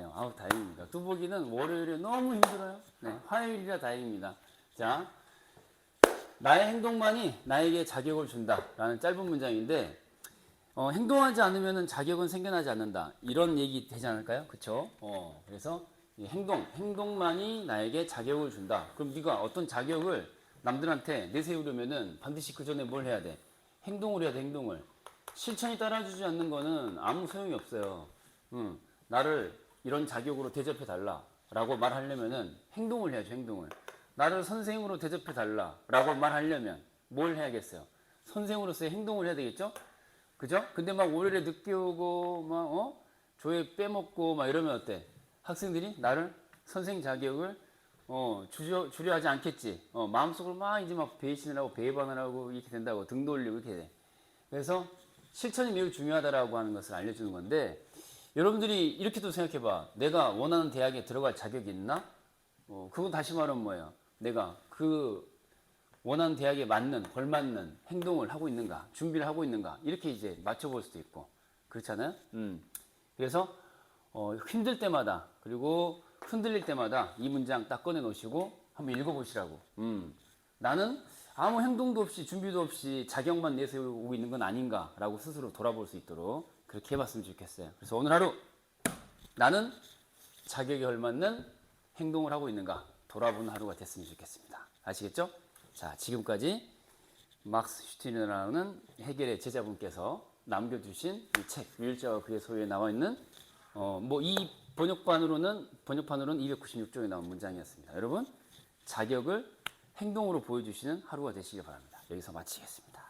있네요. 아우 다행입니다. 뚜벅이는 월요일에 너무 힘들어요. 네, 화요일이라 다행입니다. 자, 나의 행동만이 나에게 자격을 준다라는 짧은 문장인데 어, 행동하지 않으면 자격은 생겨나지 않는다. 이런 얘기 되지 않을까요? 그렇죠? 어, 그래서 이 행동, 행동만이 나에게 자격을 준다. 그럼 네가 어떤 자격을 남들한테 내세우려면은 반드시 그 전에 뭘 해야 돼? 행동을 해야 돼, 행동을. 실천이 따라주지 않는 거는 아무 소용이 없어요. 응, 나를 이런 자격으로 대접해 달라라고 말하려면은 행동을 해야죠, 행동을. 나를 선생으로 대접해 달라라고 말하려면 뭘 해야겠어요? 선생으로서의 행동을 해야 되겠죠? 그죠? 근데 막 월요일에 늦게 오고 막 어? 조회 빼먹고 막 이러면 어때? 학생들이 나를 선생 자격을 어, 주려, 주려 하지 않겠지. 어, 마음속으로 막 이제 막 배신을 하고 배반을 하고 이렇게 된다고 등 돌리고 이렇게 돼. 그래서 실천이 매우 중요하다라고 하는 것을 알려주는 건데 여러분들이 이렇게도 생각해 봐. 내가 원하는 대학에 들어갈 자격이 있나? 어, 그건 다시 말하면 뭐예요? 내가 그 원하는 대학에 맞는 걸맞는 행동을 하고 있는가 준비를 하고 있는가 이렇게 이제 맞춰볼 수도 있고 그렇잖아요 음. 그래서 어, 힘들 때마다 그리고 흔들릴 때마다 이 문장 딱 꺼내 놓으시고 한번 읽어보시라고 음. 나는 아무 행동도 없이 준비도 없이 자격만 내세우고 있는 건 아닌가라고 스스로 돌아볼 수 있도록 그렇게 해봤으면 좋겠어요 그래서 오늘 하루 나는 자격에 걸맞는 행동을 하고 있는가 돌아보는 하루가 됐으면 좋겠습니다. 아시겠죠? 자, 지금까지 막스 슈티너라는 해결의 제자분께서 남겨주신 이 책, 유일자와 그의 소유에 나와 있는 어, 뭐 이 번역판으로는 번역판으로는 296쪽에 나온 문장이었습니다. 여러분, 자격을 행동으로 보여주시는 하루가 되시길 바랍니다. 여기서 마치겠습니다.